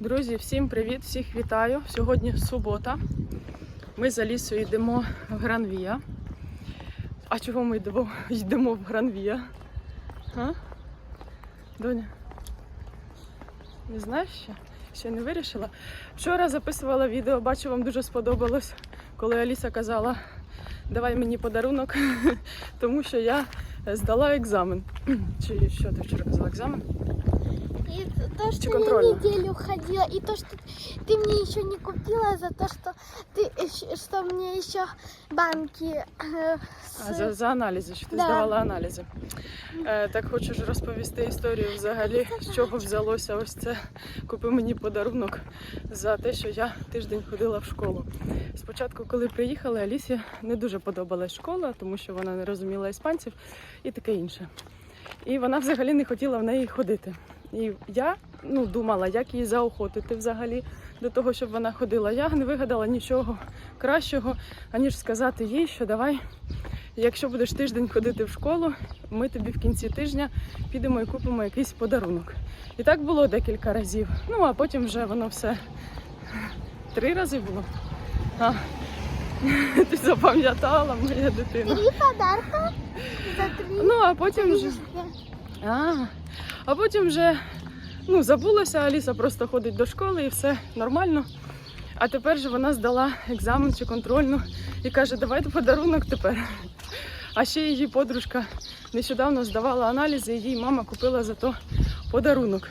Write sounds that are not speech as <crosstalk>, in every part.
Друзі, всім привіт, всіх вітаю. Сьогодні субота. Ми за лісою йдемо в Гранвія. А чого ми йдемо, йдемо в Гранвія? А? Доня? Не знаєш ще? Ще не вирішила. Вчора записувала відео, бачу, вам дуже сподобалось, коли Аліса казала, давай мені подарунок, <laughs> тому що я здала екзамен. Чи що ти вчора казала? Екзамен? И то, что Чи я контрольно? неделю ходила, и то, что ты мне еще не купила за то, что ты ещё- что мне еще банки э, с- А, за, за аналізи, що ти Да. здавала аналізи. Е, так хочу ж розповісти історію взагалі, з чого взялося ось це. Купи мені подарунок за те, що я тиждень ходила в школу. Спочатку, коли приїхали, Алісі не дуже подобалась школа, тому що вона не розуміла іспанців і таке інше. І вона взагалі не хотіла в неї ходити. І я ну, думала, як її заохотити взагалі до того, щоб вона ходила. Я не вигадала нічого кращого, аніж сказати їй, що давай Якщо будеш тиждень ходити в школу, ми тобі в кінці тижня підемо і купимо якийсь подарунок. І так було декілька разів. Ну а потім вже воно все три рази було. А, <laughs> ти запам'ятала, моя дитина. три подарка за три. Ну а потім вже. А, а потім вже ну, забулося, Аліса просто ходить до школи і все нормально. А тепер же вона здала екзамен чи контрольну і каже, давайте подарунок тепер. А ще її подружка нещодавно здавала аналізи, і їй мама купила за то подарунок.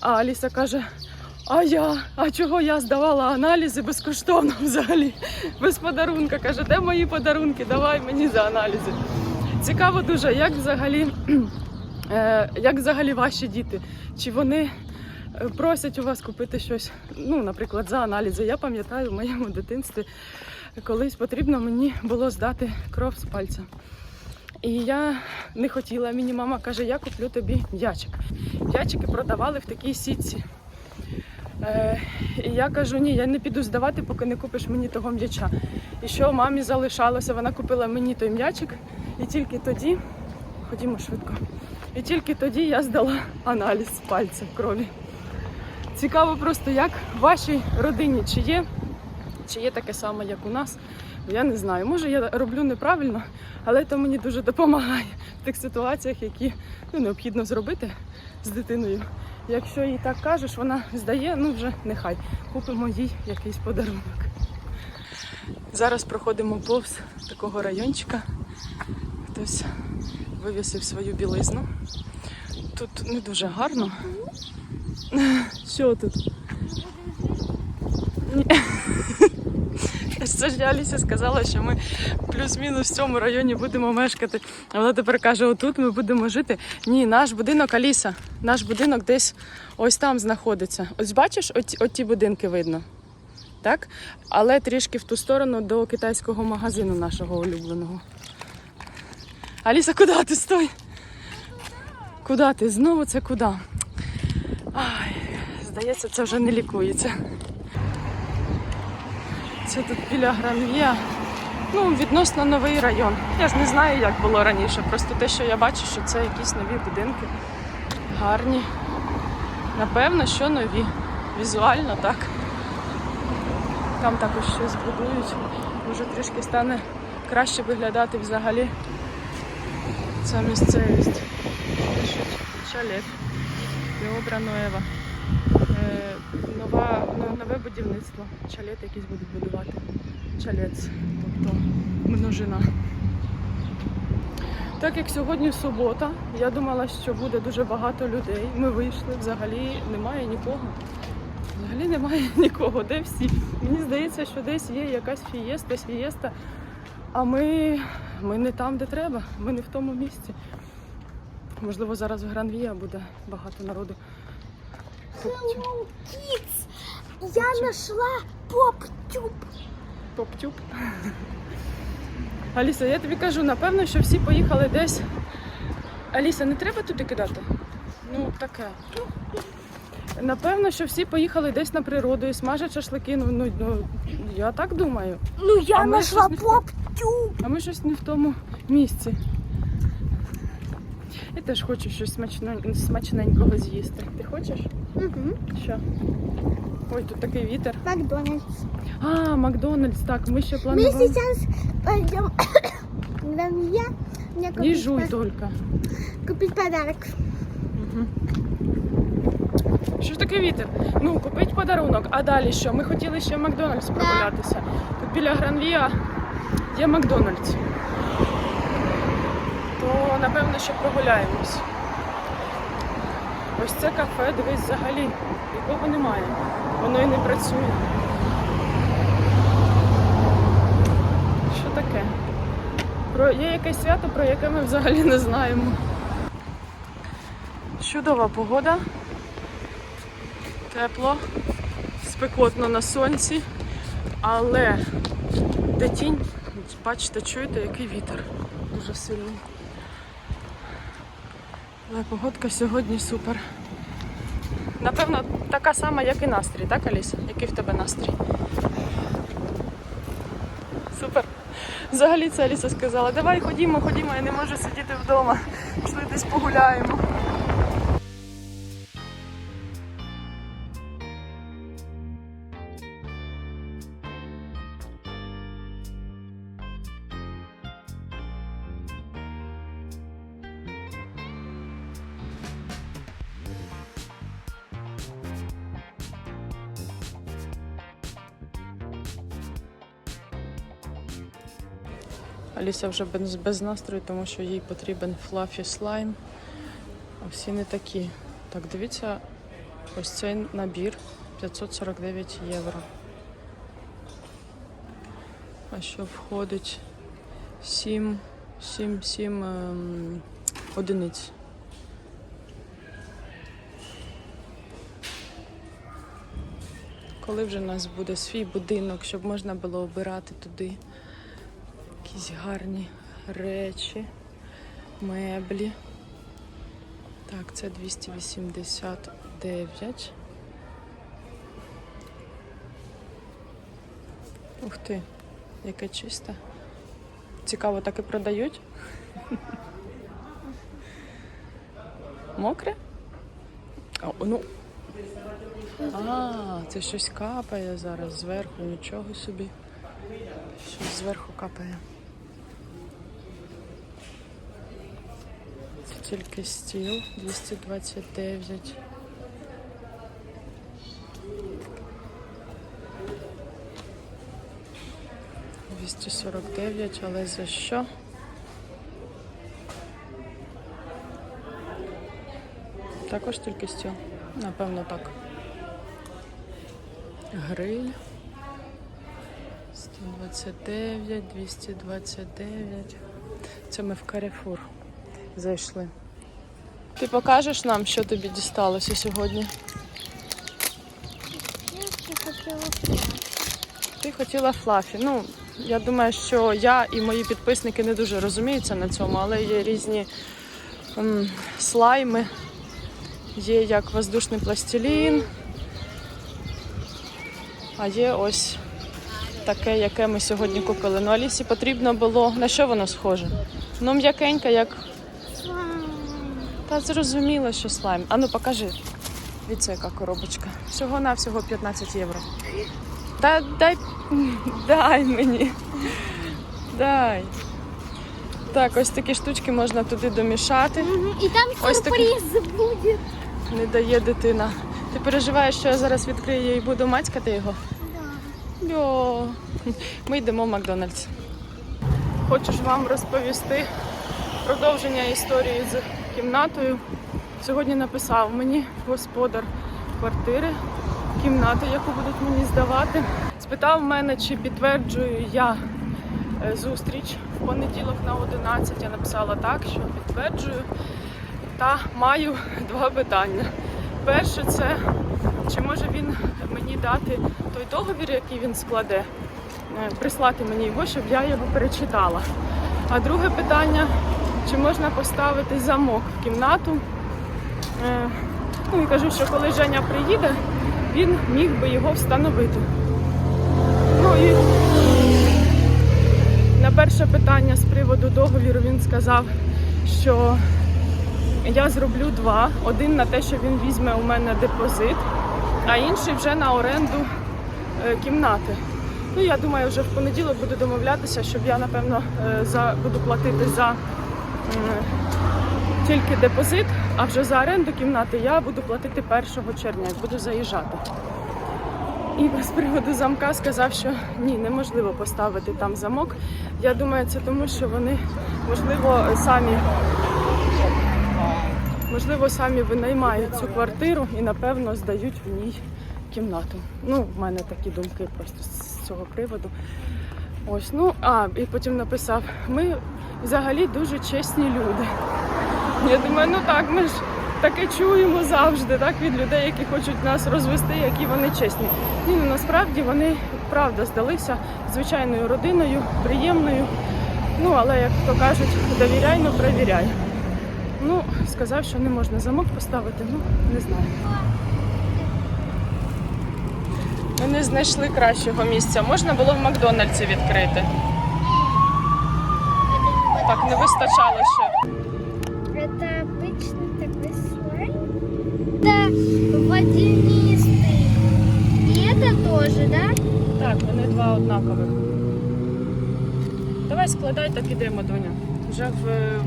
А Аліса каже: А я, а чого я здавала аналізи безкоштовно взагалі? Без подарунка. Каже, де мої подарунки? Давай мені за аналізи. Цікаво дуже, як взагалі, як взагалі ваші діти? Чи вони е, просять у вас купити щось, ну, наприклад, за аналізи? Я пам'ятаю в моєму дитинстві, колись потрібно мені було здати кров з пальця. І я не хотіла. Мені мама каже, я куплю тобі м'ячик. М'ячики продавали в такій сітці. Е, і я кажу, ні, я не піду здавати, поки не купиш мені того м'яча. І що мамі залишалося, вона купила мені той м'ячик, і тільки тоді, ходімо швидко, і тільки тоді я здала аналіз пальця крові. Цікаво просто, як в вашій родині, чи є, чи є таке саме, як у нас. Я не знаю. Може, я роблю неправильно, але це мені дуже допомагає в тих ситуаціях, які ну, необхідно зробити з дитиною. Якщо їй так кажеш, вона здає, ну вже нехай. Купимо їй якийсь подарунок. Зараз проходимо повз такого райончика. Хтось вивісив свою білизну. Тут не дуже гарно. Що тут? Це ж я Алісі сказала, що ми плюс-мінус в цьому районі будемо мешкати. А вона тепер каже, отут ми будемо жити. Ні, наш будинок Аліса, наш будинок десь ось там знаходиться. Ось бачиш, оті, оті будинки видно. Так? Але трішки в ту сторону до китайського магазину нашого улюбленого. Аліса, куди ти стой? Куди ти? Знову це куди? Ай, здається, це вже не лікується. Це тут біля Гранвія. Ну, відносно новий район. Я ж не знаю, як було раніше. Просто те, що я бачу, що це якісь нові будинки. Гарні. Напевно, що нові. Візуально так. Там також щось будують. Може трішки стане краще виглядати взагалі. Ця місцевість. Пишуть Шалет. Деобра Ноева. Е, ну, нове будівництво. Чалет якісь будуть будувати. Чалець, тобто множина. Так як сьогодні субота, я думала, що буде дуже багато людей. Ми вийшли, взагалі немає нікого. Взагалі немає <laughs> нікого. Де всі? Мені здається, що десь є якась фієста, фієста, а ми, ми не там, де треба, ми не в тому місці. Можливо, зараз в Гранвія буде багато народу. Hello, kids! Я нашла поп-тюб. Поптюб. Аліса, я тобі кажу, напевно, що всі поїхали десь. Аліса, не треба туди кидати? Ну, таке. Напевно, що всі поїхали десь на природу і смажать шашлики. Ну, ну, ну я так думаю. Ну, я А ми поп-тюб. А ми щось не в тому місці. Я теж хочу щось смачно- смачненького з'їсти. Ти хочеш? Угу. Що? Ой, тут такий вітер. Макдональдс. А, Макдональдс, так, ми ще Мы планували. сейчас пойдем к Дамье. Мне Не жуй по- тільки. купить подарок. Угу. Що ж таке вітер? Ну, купить подарунок, а далі що? Ми хотіли ще в Макдональдс прогулятися. Тут біля Гранвія є Макдональдс. То напевно, що прогуляємось. Ось це кафе, дивись, взагалі нікого немає. Воно і не працює. Що таке? Про є якесь свято, про яке ми взагалі не знаємо. Чудова погода. Тепло, спекотно на сонці, але де тінь, бачите, чуєте, який вітер дуже сильний. Але погодка сьогодні супер. Напевно, така сама, як і настрій, так, Аліса? Який в тебе настрій? Супер. Взагалі це Аліса сказала, давай ходімо, ходімо, я не можу сидіти вдома. Пішли десь погуляємо. Аліса вже без, без настрою, тому що їй потрібен флафі слайм. А всі не такі. Так, дивіться, ось цей набір 549 євро. А що входить 7, 7, 7 ем, одиниць. Коли вже в нас буде свій будинок, щоб можна було обирати туди якісь гарні речі, меблі. Так, це 289. Ух ти, яке чисте. Цікаво, так і продають. Мокре? О, ну. А, це щось капає зараз зверху, нічого собі. Щось зверху капає. Тільки стіл 229. Двісті сорок дев'ять, але за що? Також тільки стіл. Напевно, так. Гриль. 129, 229. Це ми в Каріфур зайшли. Ти покажеш нам, що тобі дісталося сьогодні? Ти хотіла флафі. Ну, я думаю, що я і мої підписники не дуже розуміються на цьому, але є різні м, слайми, є як воздушний пластилін, а є ось таке, яке ми сьогодні купили. Ну, Алісі потрібно було. На що воно схоже? Ну, м'якеньке, як. Та зрозуміло, що слайм. А ну покажи. Від яка коробочка. Всього навсього 15 євро. Та дай, <laughs> дай мені. Дай. Так, ось такі штучки можна туди домішати. И там Ось сюрприз будет. Не дає дитина. Ти переживаєш, що я зараз відкрию і буду мацькати його? Да. Йо. Ми йдемо в Макдональдс. Хочу ж вам розповісти продовження історії з кімнатою. Сьогодні написав мені господар квартири кімнати, яку будуть мені здавати. Спитав мене, чи підтверджую я е, зустріч в понеділок на 11. Я написала так, що підтверджую. Та маю два питання. Перше, це чи може він мені дати той договір, який він складе, е, прислати мені його, щоб я його перечитала. А друге питання, чи можна поставити замок в кімнату? Е, Ну і кажу, що коли Женя приїде, він міг би його встановити. Ну і на перше питання з приводу договіру він сказав, що я зроблю два: один на те, що він візьме у мене депозит, а інший вже на оренду е, кімнати. Ну, я думаю, вже в понеділок буду домовлятися, щоб я, напевно, е, за, буду платити за тільки депозит, а вже за оренду кімнати я буду платити 1 червня, як буду заїжджати. І з приводу замка сказав, що ні, неможливо поставити там замок. Я думаю, це тому, що вони, можливо, самі, можливо, самі винаймають цю квартиру і, напевно, здають в ній кімнату. Ну, в мене такі думки просто з цього приводу. Ось, ну, а, і потім написав: ми взагалі дуже чесні люди. Я думаю, ну так, ми ж таке чуємо завжди, так, від людей, які хочуть нас розвести, які вони чесні. Ні, ну насправді вони правда здалися звичайною родиною, приємною. Ну, але як то кажуть, довіряй, ну перевіряй. Ну, сказав, що не можна замок поставити, ну не знаю. Ми не знайшли кращого місця. Можна було в Макдональдсі відкрити Так, не вистачало ще. Это обычный такой слайм. Это водянистый. И это тоже, да? Так, вони два однакових. Давай складай та підемо, Доня. Вже в е,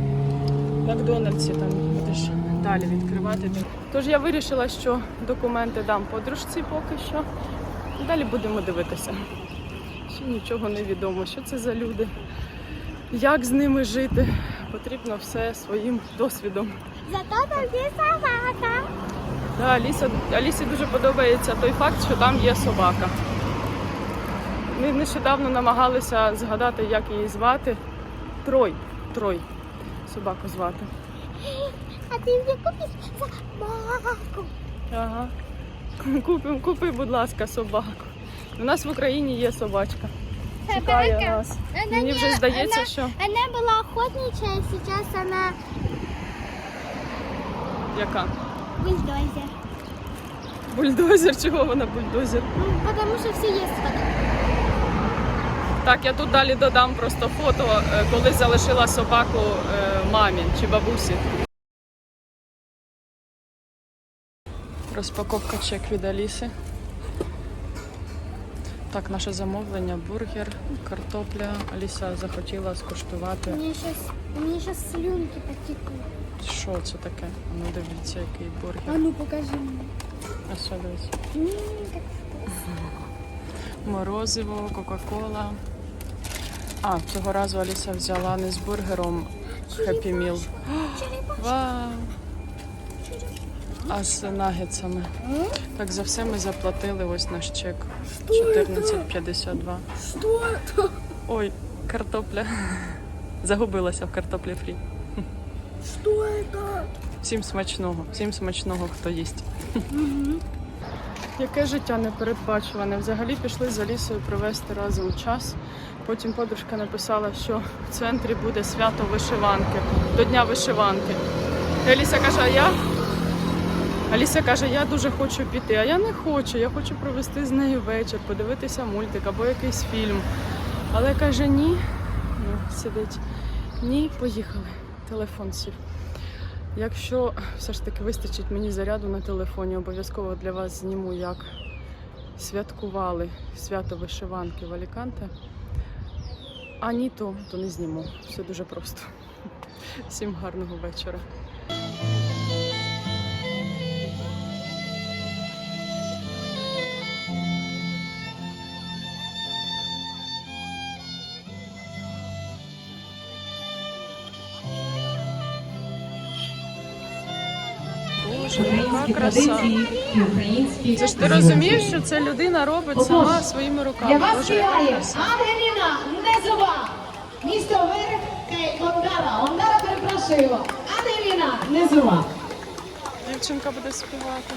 Макдональдсі там будеш далі відкривати. Тож я вирішила, що документи дам подружці поки що. Далі будемо дивитися. Ще нічого не відомо, що це за люди, як з ними жити. Потрібно все своїм досвідом. Зато там есть собака. Да, Аліса, Алісі дуже подобається той факт, що там є собака. Ми нещодавно намагалися згадати, як її звати. Трой. Трой. Собаку звати. А ты мне купишь собаку? Ага. Купи, купи, будь ласка, собаку. У нас в Україні є собачка. Чекає нас. Мені вже здається, що Она была охотничья, а сейчас она яка? бульдозер. Бульдозер, чого вона бульдозер? Ну, потому что все есть фото. Так, я тут далі додам просто фото, е, коли залишила собаку е, мамі чи бабусі. Розпаковка чек від Аліси. Так, наше замовлення, бургер, картопля. Аліса захотіла скуштувати. Мне сейчас, мне сейчас слюнки потекут. Що це таке? А Ну дивіться, який бургер. ну покажи мне. А що дивіться? М, как Морозиво, Кока-Кола. А, цього разу Аліса взяла не з бургером Happy Meal. Вау! А з нагетсами. Так, за все ми заплатили ось наш чек. 14,52. Что это? Ой, картопля. Загубилася в картоплі фрі. Что это? Всім смачного, всім смачного, хто їсть. Яке життя непередбачуване. Взагалі пішли з Алісою провести разом час. Потім подружка написала, що в центрі буде свято вишиванки, до Дня вишиванки. І Аліса каже, а я. Аліса каже, я дуже хочу піти, а я не хочу. Я хочу провести з нею вечір, подивитися мультик або якийсь фільм. Але каже, ні. Ну, сидить. Ні, поїхали. Телефон сів. Якщо все ж таки вистачить мені заряду на телефоні, обов'язково для вас зніму, як святкували свято вишиванки в Аліканте. А ні, то, то не зніму. Все дуже просто. Всім гарного вечора. Краса. Це ж ти розумієш, що це людина робить сама своїми руками. Для вас співає. Ангеліна Незова. Місто Вирки Ондара. Ондара перепрошую. Ангеліна Незова. Дівчинка буде співати.